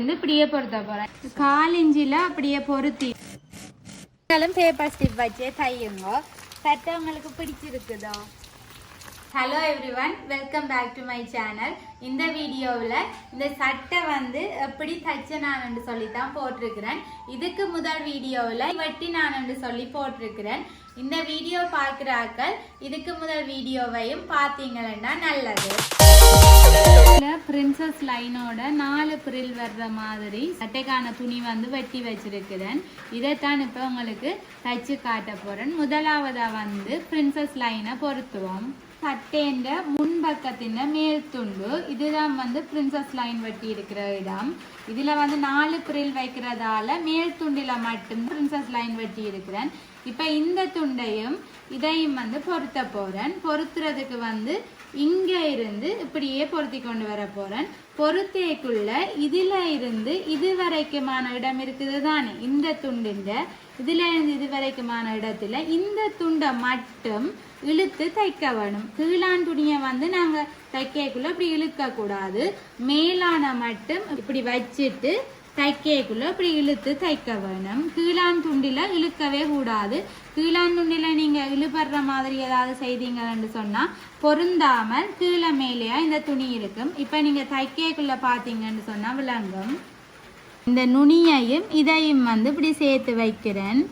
இருந்து இப்படியே பொருத்த போறேன். கால் இஞ்சில அப்படியே பொருத்தி. பேப்பர் ஸ்டிப் வச்சே தையுங்க. சட்டை உங்களுக்கு பிடிச்சிருக்குதோ? Hello everyone welcome back to my channel இந்த வீடியோவில் இந்த சட்டை வந்து எப்படி தைச்ச நானு சொல்லி தான் போட்டிருக்கிறேன். இதுக்கு முதல் வீடியோவில் வெட்டி நானு சொல்லி போட்டிருக்கிறேன். இந்த வீடியோ பார்க்குறாக்கள் இதுக்கு முதல் வீடியோவையும் பார்த்தீங்கன்னா நல்லது. பிரின்சஸ் லைனோட நாலு பிரில் வர்ற மாதிரி சட்டைக்கான துணி வந்து வெட்டி வச்சிருக்கிறேன். இதைத்தான் இப்போ உங்களுக்கு தைச்சு காட்ட போகிறேன் முதலாவதாக வந்து பிரின்சஸ் லைனை பொருத்துவோம். சட்டேன்ற முன்பக்கத்தின் மேல் துண்டு. இதுதான் வந்து பிரின்சஸ் லைன் வெட்டி இருக்கிற இடம். இதில் வந்து நாலு பிரில் வைக்கிறதால மேல் துண்டில் மட்டும் பிரின்சஸ் லைன் வெட்டி இருக்கிறேன். இப்போ இந்த துண்டையும் இதையும் வந்து பொருத்த போகிறேன் பொருத்துறதுக்கு வந்து இங்கே இருந்து இப்படியே பொருத்தி கொண்டு வர போகிறேன் பொருத்தேக்குள்ள இதில் இருந்து இது வரைக்குமான இடம் இருக்குது தானே? இந்த துண்டின்ற இதில் இருந்து இது வரைக்குமான இடத்துல இந்த துண்டை மட்டும் இழுத்து தைக்க வேணும். கீழான் துணியை வந்து நாங்கள் தைக்கக்குள்ள இப்படி இழுக்கக்கூடாது. மேலான மட்டும் இப்படி வச்சுட்டு தைக்கேக்குள்ளே இப்படி இழுத்து தைக்க வேணும். கீழான் துண்டில் இழுக்கவே கூடாது. கீழான் துண்டில் நீங்கள் இழுபடுற மாதிரி ஏதாவது செய்தீங்கன்னு சொன்னால் பொருந்தாமல் கீழே மேலேயா இந்த துணி இருக்கும். இப்போ நீங்கள் தைக்கேக்குள்ளே பார்த்தீங்கன்னு சொன்னால் விளங்கும். இந்த நுனியையும் இதையும் வந்து இப்படி சேர்த்து வைக்கிறேன்.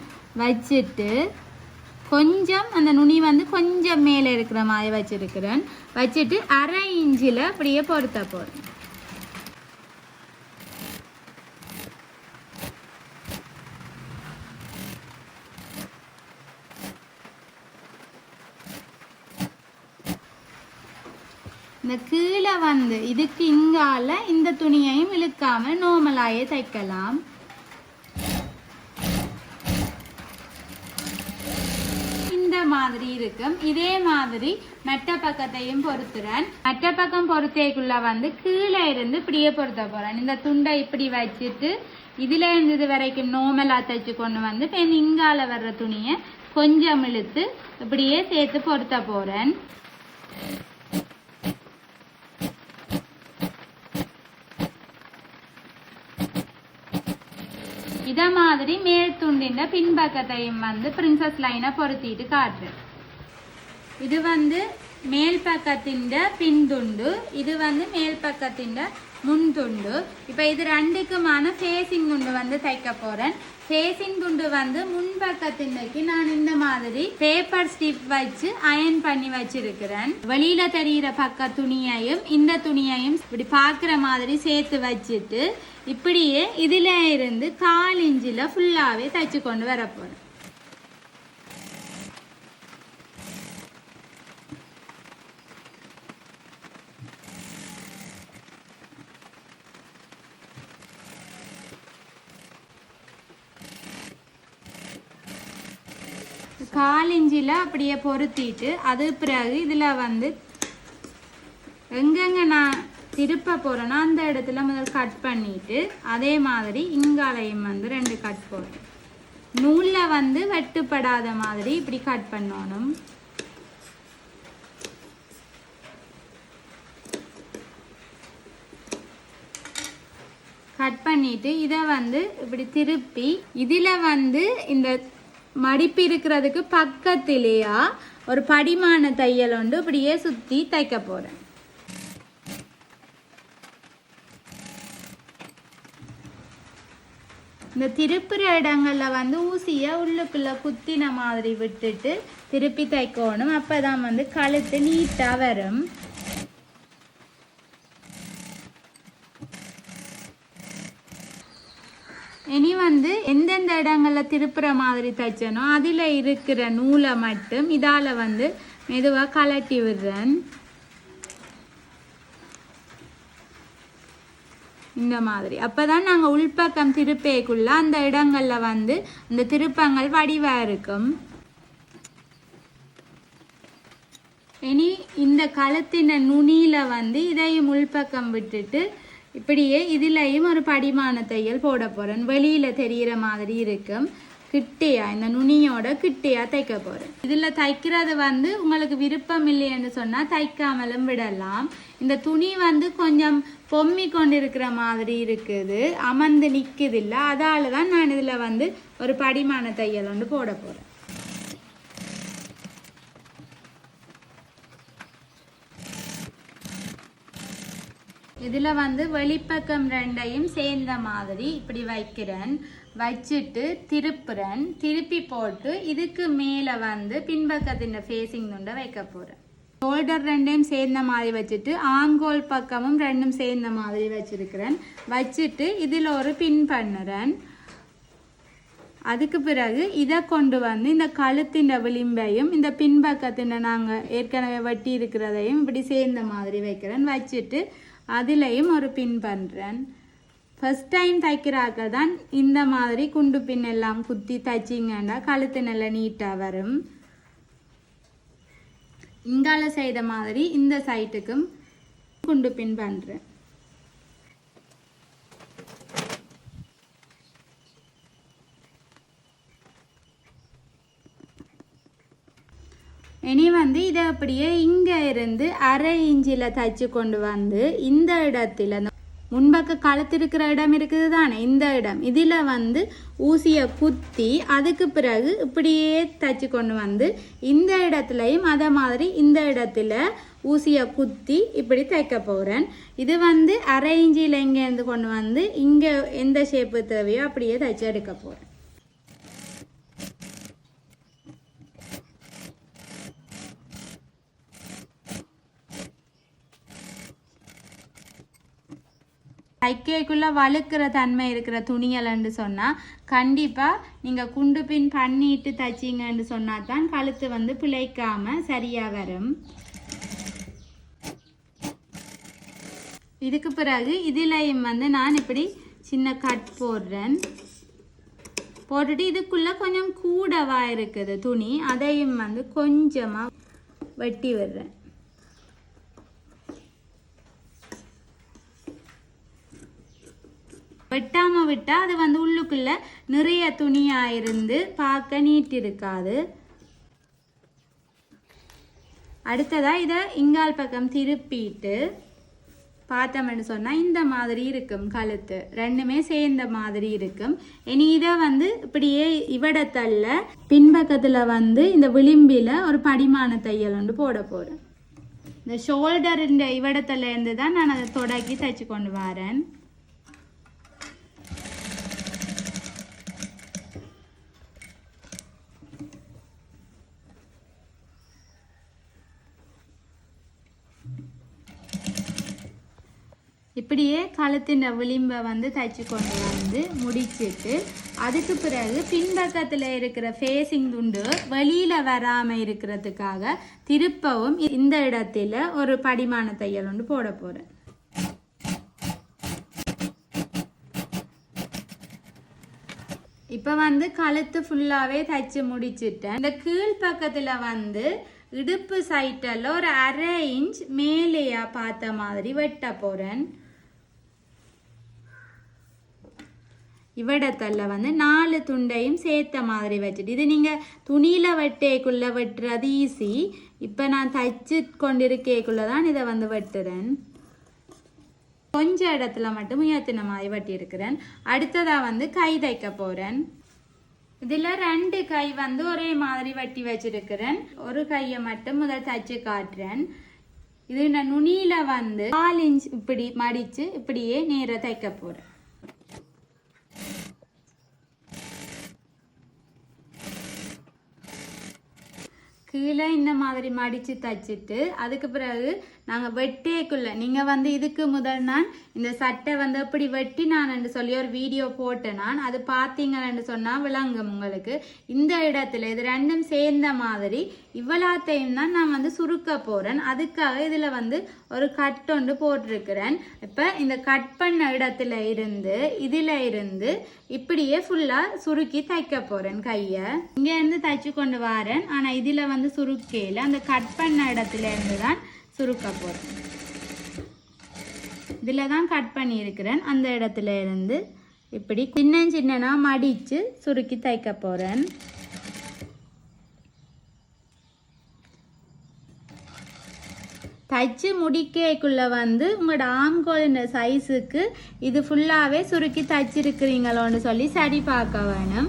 வச்சுட்டு கொஞ்சம் அந்த நுனி வந்து கொஞ்சம் மேலே இருக்கிற மாதிரி வச்சுருக்கிறேன். வச்சுட்டு அரை இன்ச்சில் அப்படியே பொருத்த போகிறேன் இந்த கீழே வந்து இதுக்கு இங்கால இந்த துணியையும் இழுக்காம நோமலாயே தைக்கலாம். இந்த மாதிரி இருக்கும். இதே மாதிரி மெட்ட பக்கத்தையும் பொறுத்துறேன் மெட்ட பக்கம் பொறுத்தேக்குள்ள வந்து கீழே இருந்து இப்படியே பொருத்த போறேன். இந்த துண்டை இப்படி வச்சுட்டு இதுல இருந்தது இது வரைக்கும் நோமலா தைச்சு கொண்டு வந்து பெண் இங்கால வர்ற துணியை கொஞ்சம் இழுத்து இப்படியே சேர்த்து பொருத்த போறேன். இதை மாதிரி மேல் துண்டின் பின்பக்கத்தையும் வந்து பிரின்சஸ் லைனை பொருத்திட்டு காட்டுறேன் இது வந்து மேல் பக்கத்தின் பின்துண்டு இது வந்து மேல் பக்கத்தின் முன் துண்டு. இப்போ இது ரெண்டுக்குமான ஃபேஸிங் துண்டு வந்து தைக்க போகிறேன் ஃபேஸிங் துண்டு வந்து முன்பக்கத்தின்னைக்கு நான் இந்த மாதிரி பேப்பர் ஸ்டிப் வச்சு அயன் பண்ணி வச்சிருக்கிறேன். வெளியில தெரிகிற பக்க துணியையும் இந்த துணியையும் இப்படி பார்க்குற மாதிரி சேர்த்து வச்சுட்டு இப்படியே இதில் இருந்து கால் இஞ்சில் ஃபுல்லாகவே தைச்சு கொண்டு வரப்போகிறேன் இஞ்சியில் அப்படியே பொருத்திட்டு அது பிறகு இதுல வந்து எங்கெங்க நான் திருப்ப போறேனோ அந்த இடத்துல முதல் கட் பண்ணிட்டு அதே மாதிரி இங்காலையும் வந்து ரெண்டு கட் போடுறேன். நூல்ல வந்து வெட்டுப்படாத மாதிரி இப்படி கட் பண்ணணும். கட் பண்ணிட்டு இதை வந்து இப்படி திருப்பி இதுல வந்து இந்த மடிப்பு இருக்கிறதுக்கு பக்கத்திலேயா ஒரு படிமான தையல் ஒன்று இப்படியே சுத்தி தைக்க போறேன். இந்த திருப்புற இடங்கள்ல வந்து ஊசியை உள்ளுக்குள்ள குத்தின மாதிரி விட்டுட்டு திருப்பி தைக்கணும். அப்பதான் வந்து கழுத்து நீட்டா வரும். இனி வந்து எந்தெந்த இடங்களில் திருப்புற மாதிரி தைச்சனோ அதில் இருக்கிற நூலை மட்டும் இதால் வந்து மெதுவாக கலட்டி விடுறேன். இந்த மாதிரி. அப்பதான் நாங்கள் உள்பக்கம் திருப்பேக்குள்ள அந்த இடங்கள்ல வந்து இந்த திருப்பங்கள் வடிவா இருக்கும். இனி இந்த கழுத்தின நுனியில் வந்து இதையும் உள்பக்கம் விட்டுட்டு இப்படியே இதுலேயும் ஒரு படிமான தையல் போட போகிறேன் வெளியில் தெரியிற மாதிரி இருக்கும். கிட்டையா இந்த நுனியோட கிட்டையா தைக்க போகிறேன் இதில் தைக்கிறது வந்து உங்களுக்கு விருப்பம் இல்லைன்னு சொன்னால் தைக்காமலும் விடலாம். இந்த துணி வந்து கொஞ்சம் பொம்மி கொண்டு இருக்கிற மாதிரி இருக்குது. அமர்ந்து நிற்குது இல்லை அதால தான் நான் இதில் வந்து ஒரு படிமான தையல் வந்து போட போகிறேன் இதில் வந்து வெளிப்பக்கம் ரெண்டையும் சேர்ந்த மாதிரி இப்படி வைக்கிறேன். வச்சுட்டு திருப்புறேன். திருப்பி போட்டு இதுக்கு மேலே வந்து பின்பக்கத்தின் ஃபேஸிங் துண்டை வைக்க போகிறேன் ஷோல்டர் ரெண்டையும் சேர்ந்த மாதிரி வச்சுட்டு ஆங்கோல் பக்கமும் ரெண்டும் சேர்ந்த மாதிரி வச்சிருக்கிறேன். வச்சுட்டு இதில் ஒரு பின் பண்ணுறேன். அதுக்கு பிறகு இதை கொண்டு வந்து இந்த கழுத்தின் விளிம்பையும் இந்த பின்பக்கத்தின் நாங்கள் ஏற்கனவே வட்டி இருக்கிறதையும் இப்படி சேர்ந்த மாதிரி வைக்கிறேன். வச்சுட்டு அதுலேயும் ஒரு பின் பண்ணுறேன் ஃபஸ்ட் டைம் தைக்கிறாக்க தான் இந்த மாதிரி குண்டு பின் எல்லாம் குத்தி தைச்சிங்கன்னா கழுத்து நல்லா நீட்டாக வரும். இங்கால செய்த மாதிரி இந்த சைட்டுக்கும் குண்டு பின் பண்ணுறேன் இனி வந்து இதை அப்படியே இங்கே இருந்து அரை இஞ்சியில் தைச்சு கொண்டு வந்து இந்த இடத்துல முன்பக்க கழுத்திருக்கிற இடம் இருக்குது தானே இந்த இடம். இதில் வந்து ஊசியை குத்தி அதுக்கு பிறகு இப்படியே தைச்சு கொண்டு வந்து இந்த இடத்துலையும் அதே மாதிரி இந்த இடத்துல ஊசியை குத்தி இப்படி தைக்க போகிறேன் இது வந்து அரை இஞ்சியில் இங்கேருந்து கொண்டு வந்து இங்கே எந்த ஷேப்பு தேவையோ அப்படியே தைச்சு எடுக்க போகிறேன் தைக்கக்குள்ளே வழுக்கிற தன்மை இருக்கிற துணியலன்னு சொன்னால் கண்டிப்பாக நீங்கள் குண்டு பின் பண்ணிட்டு தைச்சிங்கன்னு சொன்னால் தான் கழுத்து வந்து பிழைக்காமல் சரியாக வரும். இதுக்கு பிறகு இதிலையும் வந்து நான் இப்படி சின்ன கட் போடுறேன். போட்டுட்டு இதுக்குள்ளே கொஞ்சம் கூடவா இருக்குது துணி அதையும் வந்து கொஞ்சமாக வெட்டி விடுறேன். வெட்டாமல் விட்டால் அது வந்து உள்ளுக்குள்ளே நிறைய துணியாக இருந்து பார்க்க நீட் இருக்காது. அடுத்ததாக இதை இங்கால் பக்கம் திருப்பிட்டு பார்த்தோம்னு சொன்னால் இந்த மாதிரி இருக்கும் கழுத்து. ரெண்டுமே சேர்ந்த மாதிரி இருக்கும். இனி இதை வந்து இப்படியே இவடத்தல்ல பின்பக்கத்தில் வந்து இந்த விளிம்பில் ஒரு படிமான தையல் ஒன்று போட போகிறேன் இந்த ஷோல்டர் இந்த இருந்து தான் நான் அதை தொடக்கி தைச்சு கொண்டு வரேன். இப்படியே கழுத்தின் விளிம்பை வந்து தைச்சு கொண்டு வந்து முடிச்சிட்டு அதுக்கு பிறகு பின்பக்கத்தில் இருக்கிற ஃபேஸிங் துண்டு வெளியில் வராமல் இருக்கிறதுக்காக திருப்பவும் இந்த இடத்துல ஒரு படிமான தையல் ஒன்று போட போகிறேன் இப்போ வந்து கழுத்து ஃபுல்லாகவே தைச்சு முடிச்சிட்டேன். இந்த கீழ் பக்கத்தில் வந்து இடுப்பு சைட்டில் ஒரு அரை இன்ச் மேலேயா பார்த்த மாதிரி வெட்ட போகிறேன் இவ்விடத்தில் வந்து நாலு துண்டையும் சேர்த்த மாதிரி வச்சுட்டு இது நீங்கள் துணியில் வெட்டேக்குள்ளே வெட்டுறது ஈஸி இப்போ நான் தைச்சு கொண்டிருக்கேக்குள்ளே தான் இதை வந்து வெட்டுறேன். கொஞ்சம் இடத்துல மட்டும் உயர்த்தின மாதிரி வெட்டியிருக்கிறேன். அடுத்ததாக வந்து கை தைக்க போகிறேன் இதில் ரெண்டு கை வந்து ஒரே மாதிரி வெட்டி வச்சிருக்கிறேன். ஒரு கையை மட்டும் முதல் தைச்சு காட்டுறேன். இது நான் நுனியில் வந்து கால் இன்ச் இப்படி மடித்து இப்படியே நேராக தைக்க போகிறேன் கீழே இந்த மாதிரி மடித்து தச்சுட்டு அதுக்கு பிறகு நாங்கள் வெட்டேக்குள்ள. நீங்கள் வந்து இதுக்கு முதல் நான் இந்த சட்டை வந்து எப்படி வெட்டி நான் என்று சொல்லி ஒரு வீடியோ போட்டேன் நான் அது பார்த்தீங்கன்னு சொன்னால் விளங்கும் உங்களுக்கு. இந்த இடத்துல இது ரெண்டும் சேர்ந்த மாதிரி இவ்வளோத்தையும் தான் நான் வந்து சுருக்க போகிறேன் அதுக்காக இதில் வந்து ஒரு கட் ஒன்று போட்டிருக்கிறேன். இப்போ இந்த கட் பண்ண இடத்துல இருந்து இதில் இருந்து இப்படியே ஃபுல்லாக சுருக்கி தைக்க போகிறேன் கையை. இங்கேருந்து தைச்சு கொண்டு வரேன். ஆனால் இதில் வந்து சுருக்கையில் அந்த கட் பண்ண இடத்துல இருந்து தான் சுருக்க போகிறேன் இதில் தான் கட் பண்ணியிருக்கிறேன். அந்த இடத்துல இருந்து இப்படி சின்ன சின்னனா மடித்து சுருக்கி தைக்க போகிறேன் தைச்சு முடிக்கக்குள்ளே வந்து உங்களோட ஆம்கோலின் சைஸுக்கு இது ஃபுல்லாகவே சுருக்கி தைச்சிருக்கிறீங்களோன்னு சொல்லி சரி பார்க்க வேணும்.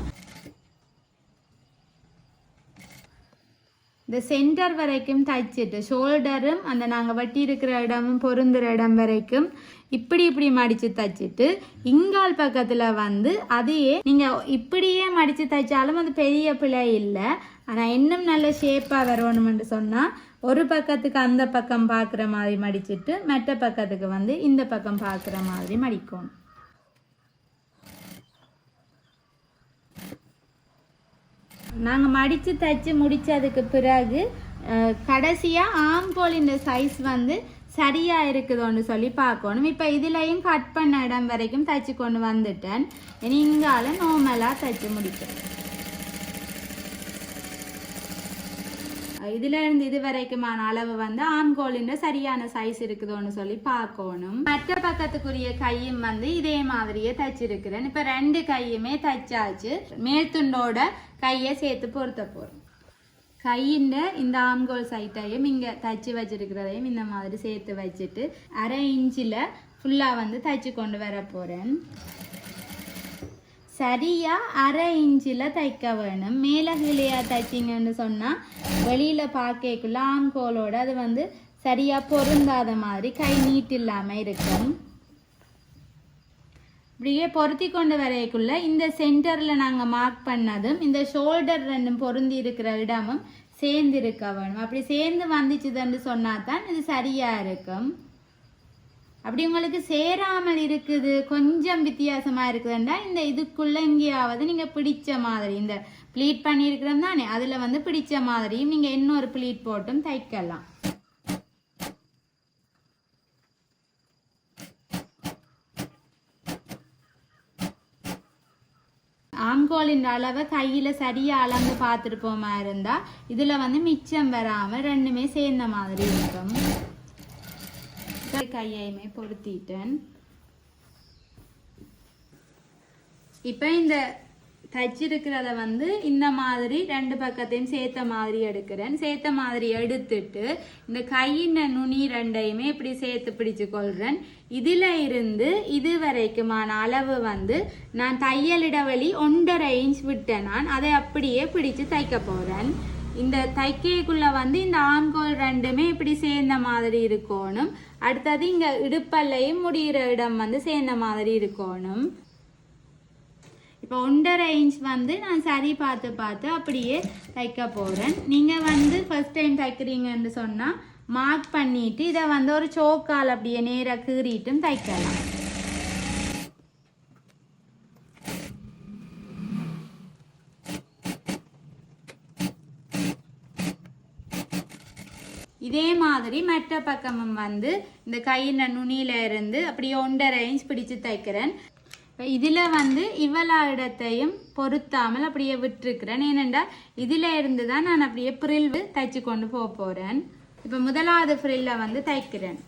இந்த சென்டர் வரைக்கும் தைச்சிட்டு ஷோல்டரும் அந்த நாங்கள் வட்டி இருக்கிற இடமும் பொருந்துகிற இடம் வரைக்கும் இப்படி இப்படி மடித்து தைச்சிட்டு இங்கால் பக்கத்தில் வந்து அதையே நீங்கள் இப்படியே மடித்து தைச்சாலும் அது பெரிய பிழை இல்லை. ஆனால் இன்னும் நல்ல ஷேப்பாக வரணும்னு சொன்னால் ஒரு பக்கத்துக்கு அந்த பக்கம் பார்க்குற மாதிரி மடிச்சிட்டு மற்ற பக்கத்துக்கு வந்து இந்த பக்கம் பார்க்குற மாதிரி மடிக்கணும். நாங்கள் மடித்து தைச்சு முடித்ததுக்கு பிறகு கடைசியாக ஆம்போலின் சைஸ் வந்து சரியாக இருக்குதுன்னு சொல்லி பார்க்கணும். இப்போ இதுலேயும் கட் பண்ண இடம் வரைக்கும் தைச்சு கொண்டு வந்துட்டேன். நீங்களும் இங்கால நார்மலாக தைச்சு முடிக்கிறேன். இதுல இருந்து இது வரைக்குமான அளவு வந்து ஆண்கோலின் சரியான சைஸ் இருக்குதோன்னு சொல்லி பார்க்கணும். மற்ற பக்கத்துக்குரிய கையும் வந்து இதே மாதிரியே தச்சிருக்கிறேன். இப்ப ரெண்டு கையுமே தைச்சாச்சு. மேத்துண்டோட கையை சேர்த்து பொருத்த போறோம். கையின் இந்த ஆம்கோல் சைட்டையும் இங்க தைச்சு வச்சிருக்கிறதையும் இந்த மாதிரி சேர்த்து வச்சுட்டு அரை இன்ச்சில் ஃபுல்லா வந்து தச்சு கொண்டு வர போறேன். சரியாக அரை இன்ச்சில் தைக்க வேணும். மேலே கீழையாக தைச்சிங்கன்னு சொன்னால் வெளியில் பார்க்கக்குள்ள ஆம்கோலோட அது வந்து சரியாக பொருந்தாத மாதிரி கை நீட்டு இல்லாமல் இருக்கும். இப்படியே பொருத்தி கொண்டு வரைக்குள்ள இந்த சென்டரில் நாங்கள் மார்க் பண்ணதும் இந்த ஷோல்டர் ரெண்டும் பொருந்தி இருக்கிற இடமும் சேர்ந்து இருக்க வேணும். அப்படி சேர்ந்து வந்துச்சுதுன்னு சொன்னா தான் இது சரியாக இருக்கும். அப்படி உங்களுக்கு சேராமல் இருக்குது கொஞ்சம் வித்தியாசமா இருக்குதுன்னா இந்த இதுக்குள்ள எங்கேயாவது நீங்க பிடிச்ச மாதிரி இந்த ப்ளீட் பண்ணியிருக்கிறோம் தானே அதுல வந்து பிடிச்ச மாதிரியும் நீங்க இன்னொரு ப்ளீட் போட்டும் தைக்கலாம். ஆம்கோலின் அளவை கையில் சரியாக அளந்து பார்த்துருப்போமா இருந்தால் இதில் வந்து மிச்சம் வராமல் ரெண்டுமே சேர்ந்த மாதிரி இருக்கும். கையையுமே பொருத்திட்டேன் இப்போ இந்த தச்சிருக்கிறத வந்து இந்த மாதிரி ரெண்டு பக்கத்தையும் சேர்த்த மாதிரி எடுக்கிறேன். சேர்த்த மாதிரி எடுத்துட்டு இந்த கையின் நுனி ரெண்டையுமே இப்படி சேர்த்து பிடிச்சு கொள்கிறேன் இதில் இருந்து இது வரைக்குமான அளவு வந்து நான் தையல் இடைவெளி ஒன்றரை இன்ச் விட்டேன் நான். அதை அப்படியே பிடிச்சு தைக்க போகிறேன் இந்த தைக்கைக்குள்ள வந்து இந்த ஆண்கோல் ரெண்டுமே இப்படி சேர்ந்த மாதிரி இருக்கணும். அடுத்தது இங்க இடுப்பல்லையும் முடிகிற இடம் வந்து சேர்ந்த மாதிரி இருக்கணும். இப்போ ஒன்றரை இன்ச் வந்து நான் சரி பார்த்து பார்த்து அப்படியே தைக்க போகிறேன் நீங்கள் வந்து ஃபஸ்ட் டைம் தைக்கிறீங்கன்னு சொன்னால் மார்க் பண்ணிவிட்டு இதை வந்து ஒரு சோக்கால் அப்படியே நேராக கீறிட்டும் தைக்கலாம். இதே மாதிரி மற்ற பக்கமும் வந்து இந்த கையின் நுனியில இருந்து அப்படியே ஒன்றரை இன்ச் பிடிச்சு தைக்கிறேன். இப்போ இதில் வந்து இவ்வளோ இடத்தையும் பொருத்தாமல் அப்படியே விட்டுருக்கிறேன். ஏனென்றால் இதில் இருந்து தான் நான் அப்படியே ஃப்ரில்வு தைச்சு கொண்டு போக போகிறேன் இப்போ முதலாவது ஃப்ரில்லை வந்து தைக்கிறேன்.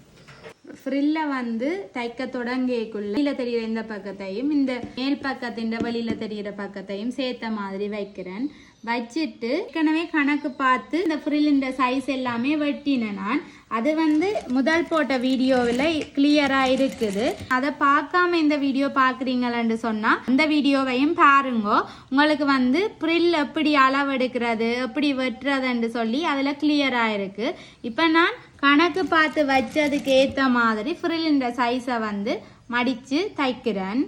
ஃப்ரில்ல வந்து தைக்க தொடங்கியக்குள்ள வெளியில் தெரிகிற இந்த பக்கத்தையும் இந்த மேல் பக்கத்தின் வெளியில் தெரிகிற பக்கத்தையும் சேர்த்த மாதிரி வைக்கிறேன். வச்சுட்டு ஏற்கனவே கணக்கு பார்த்து இந்த ஃப்ரில்லின் சைஸ் எல்லாமே வெட்டினேன் நான். அது வந்து முதல் போட்ட வீடியோவில் கிளியராக இருக்குது. அதை பார்க்காம இந்த வீடியோ பார்க்குறீங்களன்னு சொன்னால் அந்த வீடியோவையும் பாருங்கோ. உங்களுக்கு வந்து ப்ரில் எப்படி அளவெடுக்கிறது எப்படி வெட்டுறதுன்னு சொல்லி அதில் கிளியராக இருக்குது இப்போ நான் கணக்கு பார்த்து வச்சதுக்கு ஏற்ற மாதிரி ஃப்ரில்லின் சைஸை வந்து மடித்து தைக்கிறேன்.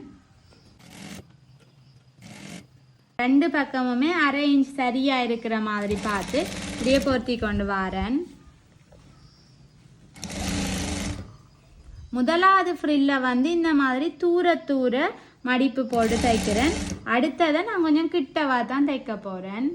ரெண்டு பக்கமுமே அரை இன்ச் சரியா இருக்கிற மாதிரி பார்த்து இப்படியே பொருத்தி கொண்டு வரேன். முதலாவது ஃப்ரில்ல வந்து இந்த மாதிரி தூர தூர மடிப்பு போட்டு தைக்கிறேன். அடுத்ததை நான் கொஞ்சம் கிட்டவா தான் தைக்க போறேன்.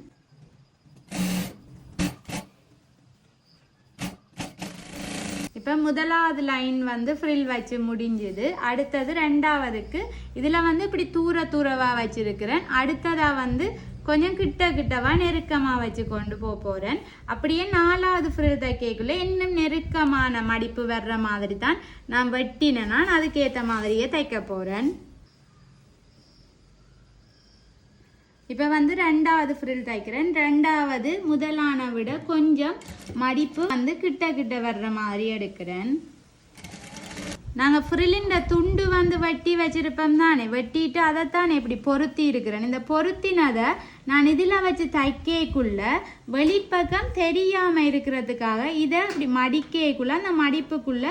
இப்போ முதலாவது லைன் வந்து ஃப்ரில் வச்சு முடிஞ்சுது. அடுத்தது ரெண்டாவதுக்கு இதில் வந்து இப்படி தூர தூரவாக வச்சுருக்கிறேன். அடுத்ததாக வந்து கொஞ்சம் கிட்ட கிட்டவா நெருக்கமாக வச்சு கொண்டு போக போகிறேன் அப்படியே நாலாவது ஃப்ரில் தைக்கக்குள்ளே இன்னும் நெருக்கமான மடிப்பு வர்ற மாதிரி தான் நான் வெட்டினேன்னா அதுக்கேற்ற மாதிரியே தைக்க போகிறேன் இப்போ வந்து ரெண்டாவது ஃப்ரில் தைக்கிறேன் ரெண்டாவது முதலான விட கொஞ்சம் மடிப்பு வந்து கிட்ட கிட்ட வர்ற மாதிரி எடுக்கிறேன். நாங்கள் ஃப்ரில்லின் துண்டு வந்து வெட்டி வச்சுருப்போம் தானே? வெட்டிட்டு அதைத்தானே இப்படி பொருத்தி இருக்கிறேன். இந்த பொருத்தினதை நான் இதில் வச்சு தைக்கக்குள்ள வெளிப்பக்கம் தெரியாமல் இருக்கிறதுக்காக இதை இப்படி மடிக்கக்குள்ள அந்த மடிப்புக்குள்ள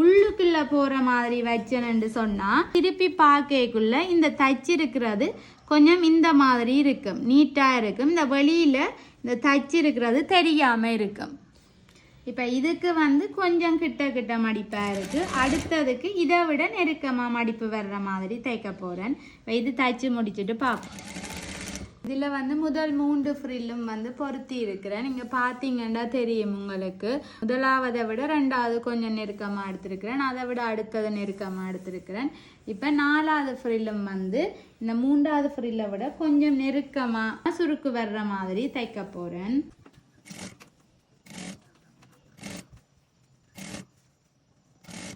உள்ளுக்குள்ள போகிற மாதிரி வச்சேன்னு சொன்னால் திருப்பி பார்க்கக்குள்ள இந்த தச்சிருக்கிறது கொஞ்சம் இந்த மாதிரி இருக்கும். நீட்டாக இருக்கும். இந்த வெளியில் இந்த தச்சிருக்கிறது தெரியாமல் இருக்கும். இப்போ இதுக்கு வந்து கொஞ்சம் கிட்ட கிட்ட மடிப்பாக இருக்குது அடுத்ததுக்கு இதை விட நெருக்கமாக மடிப்பு வர்ற மாதிரி தைக்க போகிறேன் இப்போ இது தைச்சு முடிச்சுட்டு பார்ப்போம். இதில் வந்து முதல் மூன்று ஃப்ரில்லும் வந்து பொருத்தி இருக்கிறேன். நீங்கள் பார்த்தீங்கன்னா தெரியும் உங்களுக்கு. முதலாவதை விட ரெண்டாவது கொஞ்சம் நெருக்கமாக எடுத்திருக்கிறேன். அதை விட அடுத்தது நெருக்கமாக எடுத்திருக்கிறேன். இப்போ நாலாவது ஃப்ரில்லும் வந்து இந்த மூன்றாவது ஃப்ரில்லை விட கொஞ்சம் நெருக்கமாக சுருக்கு வர்ற மாதிரி தைக்க போகிறேன்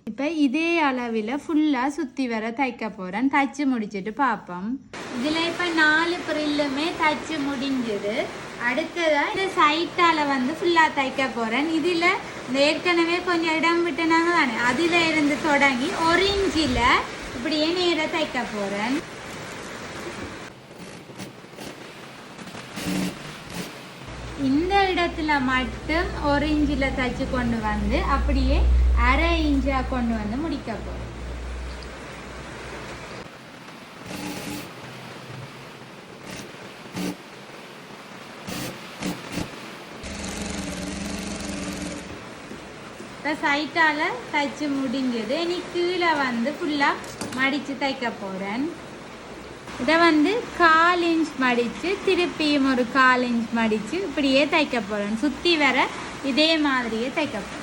இப்போ இதே அளவில் ஃபுல்லாக சுற்றி வர தைக்க போகிறேன் தைச்சு முடிச்சுட்டு பார்ப்போம் இதில் இப்போ நாலு ப்ரில்லுமே தைச்சு முடிஞ்சது. அடுத்ததாக இந்த சைட்டால் வந்து ஃபுல்லாக தைக்க போகிறேன் இதில் இந்த ஏற்கனவே கொஞ்சம் இடம் விட்டுனாங்க தானே அதில் இருந்து தொடங்கி ஒரு இன்ச்சில் இப்படியே நேராக தைக்க போகிறேன் இந்த இடத்துல மட்டும் ஒரு இஞ்சில தைச்சு கொண்டு வந்து அப்படியே அரை இஞ்சா கொண்டு வந்து முடிக்க போறேன் இப்போ சைட்டால் தைச்சு முடிஞ்சது. இனி கீழே வந்து ஃபுல்லாக மடித்து தைக்க போகிறேன் இதை வந்து கால் இன்ச் மடித்து திருப்பியும் ஒரு கால் இன்ச் மடித்து இப்படியே தைக்க போகிறேன் சுற்றி வர இதே மாதிரியே தைக்க போகிறேன்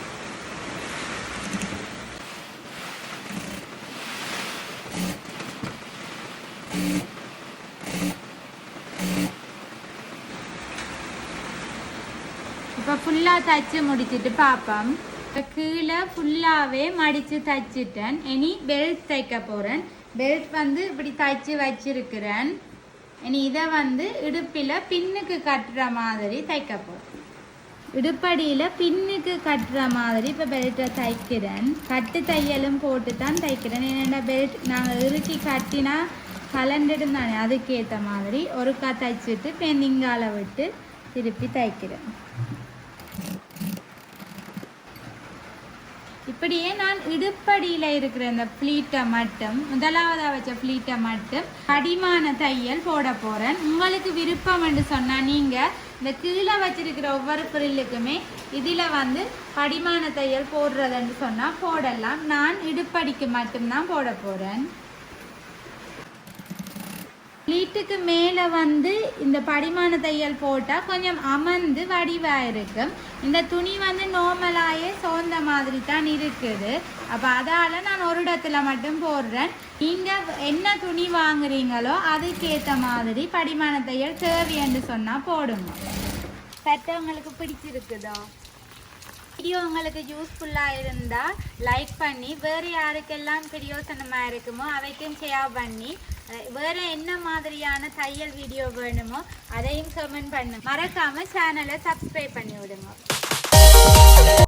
இப்போ ஃபுல்லாக தைச்சு முடிச்சுட்டு பார்ப்போம் கீழே ஃபுல்லாகவே மடித்து தைச்சிட்டேன். இனி பெல்ட் தைக்க போகிறேன் பெல்ட் வந்து இப்படி தைச்சு வச்சிருக்கிறேன். இனி இதை வந்து இடுப்பில் பின்னுக்கு கட்டுற மாதிரி தைக்க போகிறேன் இடுப்படியில் பின்னுக்கு கட்டுற மாதிரி இப்போ பெல்ட்டை தைக்கிறேன். கட்டு தையலும் போட்டு தான் தைக்கிறேன். ஏன்னா பெல்ட் நாங்கள் இறுக்கி கட்டினா கலண்டுடும் தானே. அதுக்கேற்ற மாதிரி ஒருக்கா தைச்சிட்டு பெண்ணிங்கால விட்டு திருப்பி தைக்கிறேன். இப்படியே நான் இடுப்படியில் இருக்கிற இந்த ப்ளீட்டை மட்டும் முதலாவதாக வச்ச ப்ளீட்டை மட்டும் படிமான தையல் போட போகிறேன் உங்களுக்கு விருப்பம் என்று சொன்னால் நீங்கள் இந்த கீழே வச்சிருக்கிற ஒவ்வொரு பிரில்லுக்குமே இதில் வந்து படிமான தையல் போடுறதுன்னு சொன்னால் போடலாம். நான் இடுப்படிக்கு மட்டும்தான் போட போகிறேன் ப்ளீட்டுக்கு மேலே வந்து இந்த படிமான தையல் போட்டால் கொஞ்சம் அமர்ந்து வடிவாக இருக்கும். இந்த துணி வந்து நார்மலாகவே சோர்ந்த மாதிரி தான் இருக்குது. அப்போ அதால் நான் ஒரு இடத்துல மட்டும் போடுறேன். நீங்கள் என்ன துணி வாங்குறீங்களோ அதுக்கேற்ற மாதிரி படிமான தையல் தேவைன்னு சொன்னால் போடுங்க. சட்டை உங்களுக்கு பிடிச்சிருக்குதோ? வீடியோ உங்களுக்கு யூஸ்ஃபுல்லாக இருந்தால் லைக் பண்ணி வேறு யாருக்கெல்லாம் பிரயோசனமாக இருக்குமோ அவைக்கும் ஷேர் பண்ணி வேறு என்ன மாதிரியான தையல் வீடியோ வேணுமோ அதையும் கமெண்ட் பண்ணு. மறக்காமல் சேனலை சப்ஸ்கிரைப் பண்ணி விடுங்க